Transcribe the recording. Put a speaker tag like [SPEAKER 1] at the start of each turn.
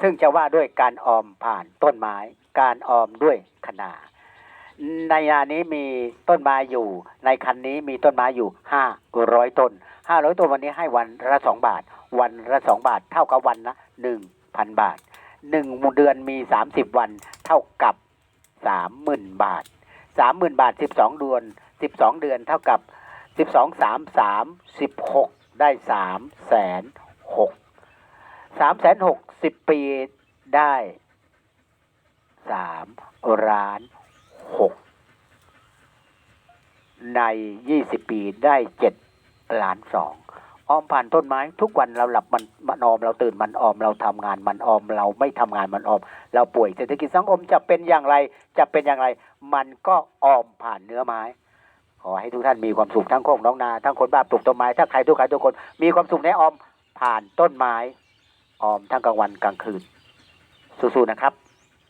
[SPEAKER 1] ซึ่งจะว่าด้วยการออมผ่านต้นไม้ การออมด้วยขนาในนานี้มีต้นไม้อยู่ ในคันนี้มีต้นไม้อยู่ห้าร้อยต้นห้าร้อยต้นวันนี้ให้วันละสองบาท วันละสองบาท เท่ากับวันละหนึ่งพันบาทหนึ่งเดือนมีสามสิบวันเท่ากับสามหมื่นบาทสามหมื่นบาทสิบสองเดือนสิบสองเดือนเท่ากับสิบสองสามสามสิบหกได้สามแสนหก สามแสนหกสิบปีได้สามล้านหกในยี่สิบปีได้เจ็ดล้านสองออมผ่านต้นไม้ทุกวันเราหลับมันมันออมเราตื่นมันออมเราทำงานมันออม เราไม่ทำงานมันออม เราป่วยเศรษฐกิจสังคมจะเป็นอย่างไร จะเป็นอย่างไร มันก็ออมผ่านเนื้อไม้ ขอให้ทุกท่านมีความสุขทั้งโคกน้องนาทั้งคนบ้าปลูกต้นไม้ถ้าใครทุกใครทุกคนมีความสุขในออมผ่านต้นไม้ ออมทั้งกลางวันกลางคืนสู้ๆนะครับ